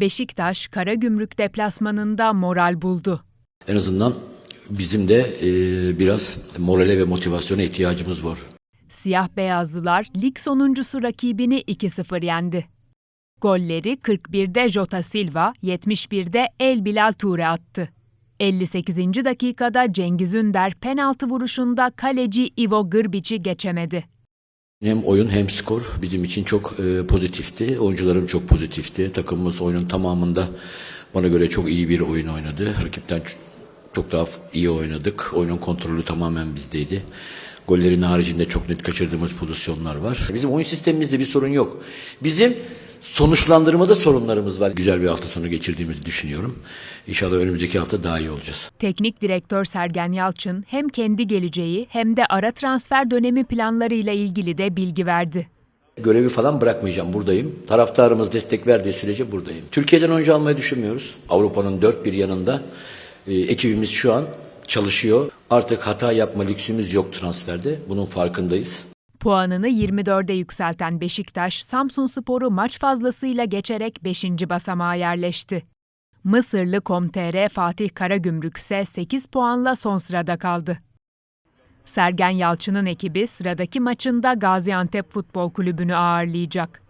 Beşiktaş, Karagümrük deplasmanında moral buldu. En azından bizim de e, biraz morale ve motivasyona ihtiyacımız var. Siyah beyazlılar lig sonuncusu rakibini 2-0 yendi. Golleri 41'de Jota Silva, 71'de El Bilal Ture attı. 58. dakikada Cengiz Ünder penaltı vuruşunda kaleci Ivo Grbić'i geçemedi. Hem oyun hem skor bizim için çok e, pozitifti. Oyuncularım çok pozitifti. Takımımız oyunun tamamında bana göre çok iyi bir oyun oynadı. Rakipten çok daha iyi oynadık. Oyunun kontrolü tamamen bizdeydi. Gollerin haricinde çok net kaçırdığımız pozisyonlar var. Bizim oyun sistemimizde bir sorun yok. Bizim sonuçlandırmada sorunlarımız var. Güzel bir hafta sonu geçirdiğimizi düşünüyorum. İnşallah önümüzdeki hafta daha iyi olacağız. Teknik direktör Sergen Yalçın hem kendi geleceği hem de ara transfer dönemi planlarıyla ilgili de bilgi verdi. Görevi falan bırakmayacağım. Buradayım. Taraftarımız destek verdiği sürece buradayım. Türkiye'den önce almayı düşünmüyoruz. Avrupa'nın dört bir yanında e, ekibimiz şu an çalışıyor. Artık hata yapma lüksümüz yok transferde. Bunun farkındayız. Puanını 24'e yükselten Beşiktaş, Samsunspor'u maç fazlasıyla geçerek 5. basamağa yerleşti. Mısırlı Komtere Fatih Karagümrük ise 8 puanla son sırada kaldı. Sergen Yalçın'ın ekibi sıradaki maçında Gaziantep Futbol Kulübü'nü ağırlayacak.